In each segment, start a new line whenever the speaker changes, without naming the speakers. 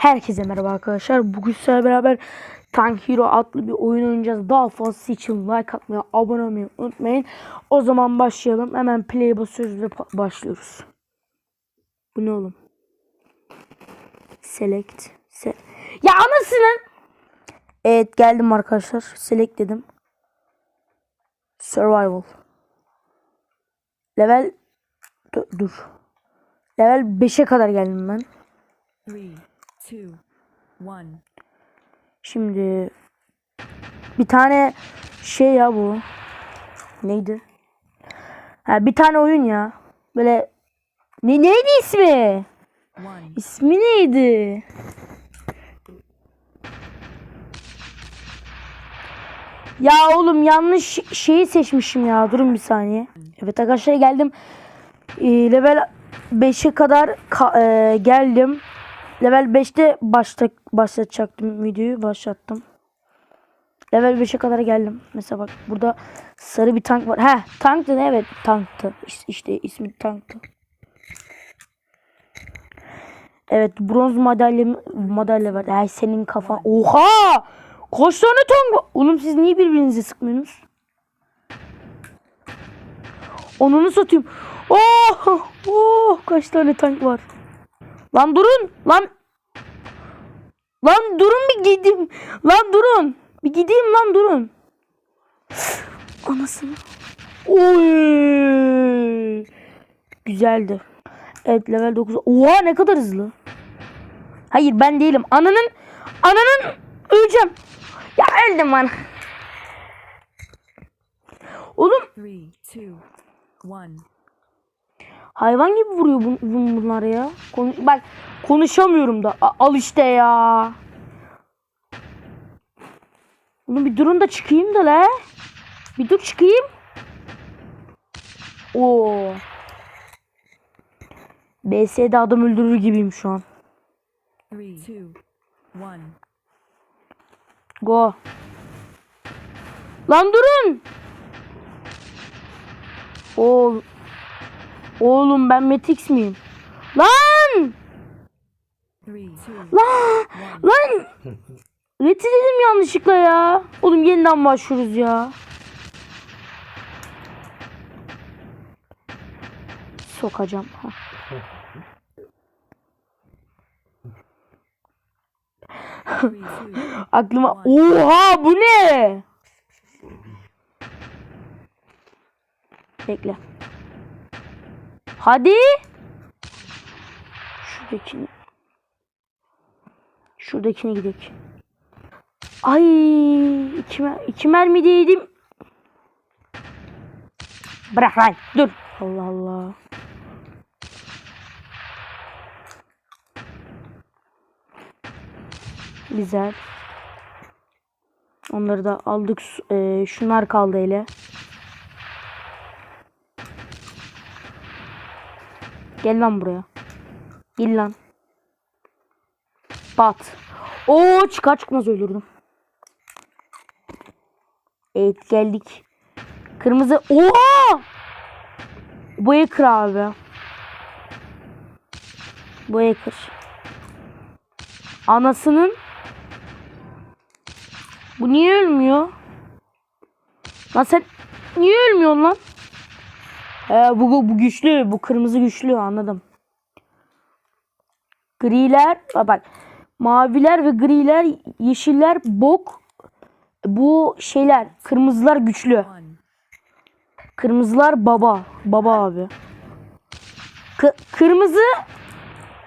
Herkese merhaba arkadaşlar. Bugün sizlerle beraber Tank Hero adlı bir oyun oynayacağız. Daha fazlası için like atmayı, abone olmayı unutmayın. O zaman başlayalım. Hemen play basıyoruz ve başlıyoruz. Bu ne oğlum? Select. Se ya anasının. Evet geldim arkadaşlar. Select dedim. Survival. Level dur. Level 5'e kadar geldim ben.
Two, one.
Şimdi bir tane şey ya bu. Neydi? Ha bir tane oyun ya. Böyle ne neydi ismi?
One.
İsmi neydi? Ya oğlum yanlış şeyi seçmişim ya. Durun bir saniye. Evet arkadaşlar geldim. Ee, level 5'e kadar ka- e, geldim. Level 5'te başta başlatacaktım videoyu. Başlattım. Level 5'e kadar geldim. Mesela bak burada sarı bir tank var. He tanktı ne? Evet tanktı. İşte, işte ismi tanktı. Evet bronz madalya madalya verdi. Ay senin kafan. Oha! Kaç tane tank var? Oğlum siz niye birbirinizi sıkmıyorsunuz? Onunu satayım. Oh! Oh! Kaç tane tank var? Lan durun! Lan! Lan durun bir gideyim. Lan durun. Bir gideyim lan durun. Anasını. Oy! Güzeldi. Evet level 9. Oha ne kadar hızlı. Hayır ben değilim. Ananın ananın öleceğim. Ya öldüm lan. Oğlum
Three, two, one.
Hayvan gibi vuruyor bun, bun- bunlar ya. Konuş, bak konuşamıyorum da. A- al işte ya. Oğlum bir durun da çıkayım da la. Bir dur çıkayım. Oo. BS'de adam öldürür gibiyim şu an.
Three, two, one.
Go. Lan durun. Oğul. Oğlum ben Metix miyim? Lan! Lan! Lan! Reti dedim yanlışlıkla ya. Oğlum yeniden başlıyoruz ya. Sokacağım. Ha. Aklıma oha bu ne? Bekle. Hadi. Şuradakini. Şuradakine gidelim. Ay iki, iki mermi de yedim. Bırak lan dur. Allah Allah. Güzel. Onları da aldık. Ee, şunlar kaldı ele. Gel lan buraya. Gel lan. Bat. Oo çıkar çıkmaz öldürdüm. Evet geldik. Kırmızı. Oha! Bu ekır abi. Bu ekır. Anasının bu niye ölmüyor? Lan sen niye ölmüyorsun lan? He bu, bu güçlü. Bu kırmızı güçlü anladım. Griler bak maviler ve griler yeşiller bok bu şeyler kırmızılar güçlü. Kırmızılar baba. Baba abi. Kı- kırmızı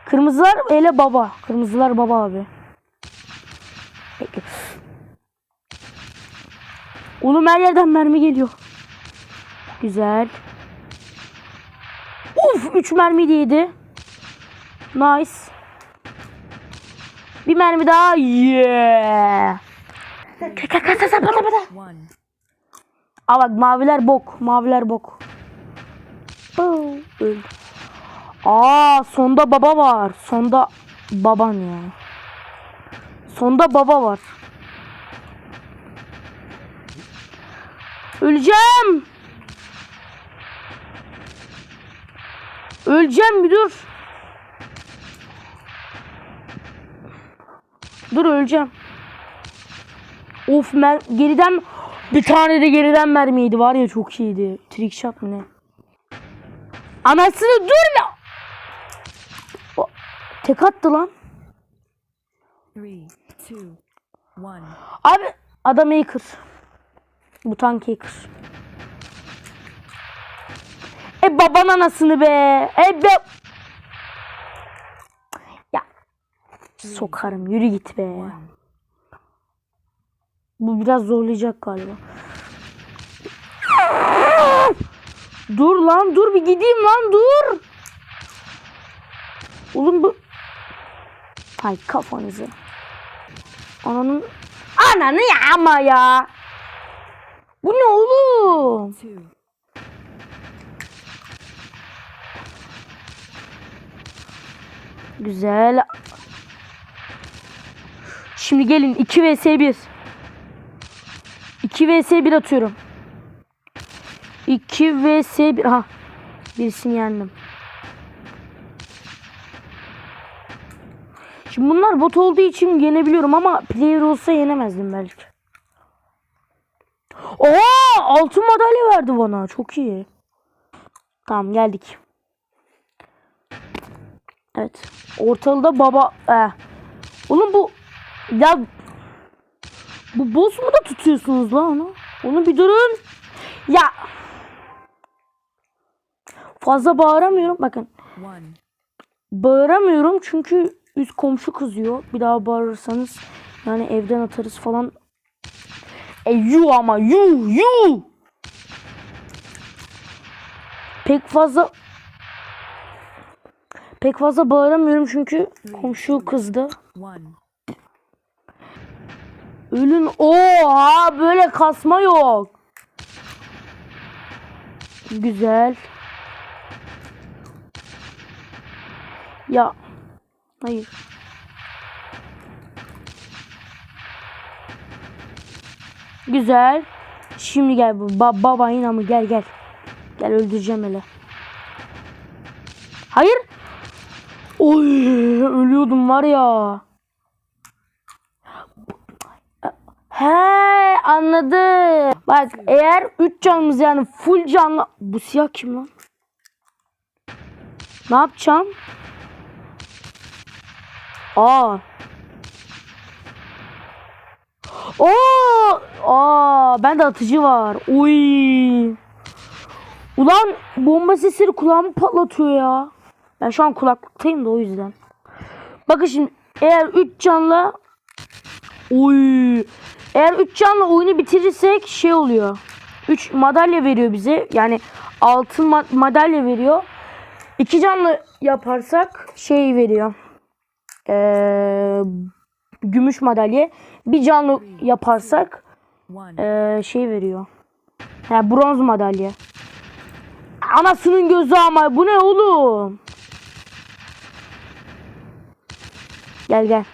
Kırmızılar ele baba. Kırmızılar baba abi. Bekle. Oğlum her yerden mermi geliyor. Güzel. Uf 3 mermi de yedi. Nice. Bir mermi daha. Yeah.
One.
Aa bak maviler bok. Maviler bok. Aa sonda baba var. Sonda baban ya. Sonda baba var. Öleceğim. Öleceğim bir dur. Dur öleceğim. Of mer geriden bir tane de geriden mermiydi var ya çok iyiydi. Trick shot mı ne? Anasını dur ya. O- Tek attı lan.
Three, two.
Abi adam hacker. Bu tank hacker. E baban anasını be. E be. Ya. Sokarım yürü git be. Bu biraz zorlayacak galiba. dur lan dur bir gideyim lan dur. Oğlum bu. Hay kafanızı. Ananın. Ananı ama ya. Bu ne oğlum? Güzel. Şimdi gelin 2 vs 1. 2 vs 1 atıyorum. 2 vs 1. Ha. Birisini yendim. Şimdi bunlar bot olduğu için yenebiliyorum ama player olsa yenemezdim belki. Oo, altın madalya verdi bana. Çok iyi. Tamam geldik. Evet. Ortalıkta baba. Eh. Oğlum bu ya bu boss mu da tutuyorsunuz lan onu? Onu bir durun. Ya fazla bağıramıyorum. Bakın bağıramıyorum çünkü üst komşu kızıyor. Bir daha bağırırsanız yani evden atarız falan. E yu ama yu yu. Pek fazla pek fazla bağıramıyorum çünkü komşu kızdı. Ölün oha böyle kasma yok. Güzel. Ya. Hayır. Güzel. Şimdi gel ba baba yine mı gel gel. Gel öldüreceğim hele. Hayır. Oy ölüyordum var ya. He anladım. Bak eğer 3 canımız yani full canlı. Bu siyah kim lan? Ne yapacağım? Aa. Oo! Aa, ben de atıcı var. Uy. Ulan bomba sesleri kulağımı patlatıyor ya. Ben şu an kulaklıktayım da o yüzden. Bakın şimdi eğer 3 canla Oy. Eğer 3 canla oyunu bitirirsek şey oluyor. 3 madalya veriyor bize. Yani altın ma- madalya veriyor. 2 canlı yaparsak şey veriyor. Ee, gümüş madalya. Bir canlı yaparsak ee, şey veriyor. Ha, bronz madalya. Anasının gözü ama bu ne oğlum? Gel gel.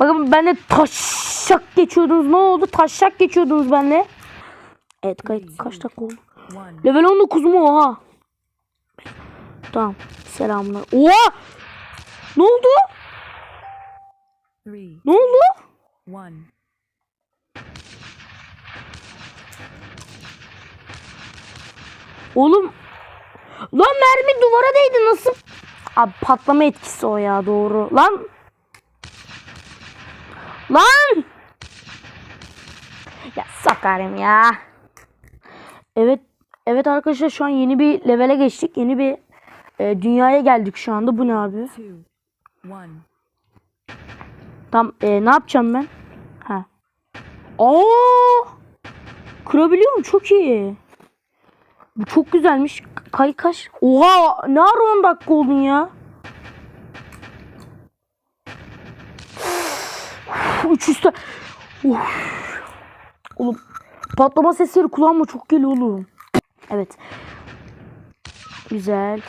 Bakın ben de taşşak geçiyordunuz. Ne oldu? Taşşak geçiyordunuz benle. Evet kaç, kaç dakika oldu? Level 19 mu? Oha. Tamam. Selamlar. Oha! Ne oldu? Ne oldu? Oğlum. Lan mermi duvara değdi nasıl? Abi patlama etkisi o ya doğru. Lan. Lan. Ya sakarım ya. Evet. Evet arkadaşlar şu an yeni bir levele geçtik. Yeni bir e, dünyaya geldik şu anda. Bu ne abi? Tam e, ne yapacağım ben? Ha. Aa! Kırabiliyorum çok iyi. Bu çok güzelmiş. Kay kaç? Oha! Ne ara 10 dakika oldun ya? 300 ta- Uf. Oğlum patlama sesleri kulağıma çok geliyor oğlum. Evet. Güzel.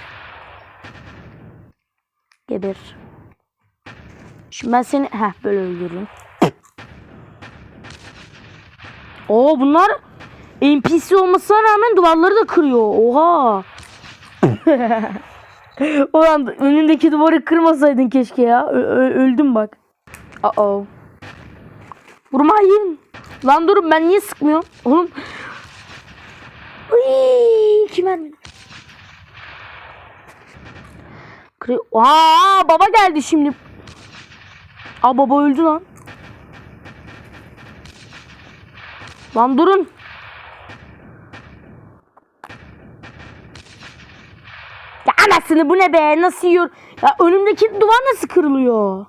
Geber. Şimdi ben seni heh böyle öldürürüm. Oo bunlar NPC olmasına rağmen duvarları da kırıyor. Oha. Ulan önündeki duvarı kırmasaydın keşke ya. Ö- öldüm bak. Uh oh. Vurmayın. Lan durun ben niye sıkmıyorum? Oğlum. Uy, kim vermedi? Kre- Aa baba geldi şimdi. Aa baba öldü lan. Lan durun. Anasını bu ne be? Nasıl yiyor? Ya önümdeki duvar nasıl kırılıyor?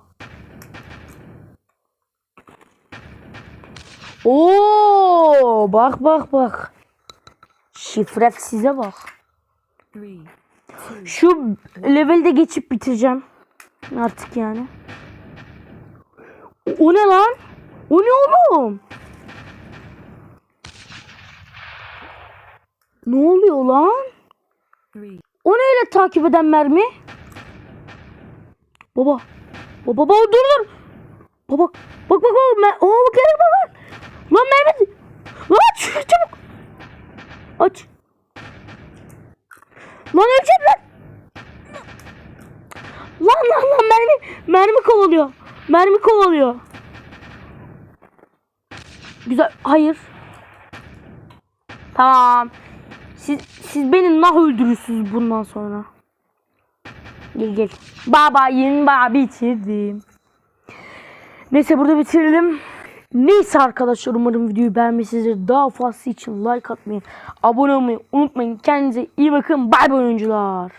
Oo, bak bak bak. Şifre size bak. Şu levelde geçip bitireceğim. Artık yani. O ne lan? O ne oğlum? Ne oluyor lan? O ne öyle takip eden mermi? Baba. Baba baba dur dur. Baba bak bak bak. Mer Oo bak gelin baba. Lan mermi. Lan aç çabuk. Aç. Lan öleceğim lan. Lan lan lan mermi. Mermi kovalıyor. Mermi kovalıyor. Güzel. Hayır. Tamam. Siz, siz beni nah öldürürsünüz bundan sonra. Gel gel. Baba yeni baba bitirdim. Neyse burada bitirelim. Neyse arkadaşlar umarım videoyu beğenmişsinizdir. Daha fazla için like atmayı, abone olmayı unutmayın. Kendinize iyi bakın. Bay bay oyuncular.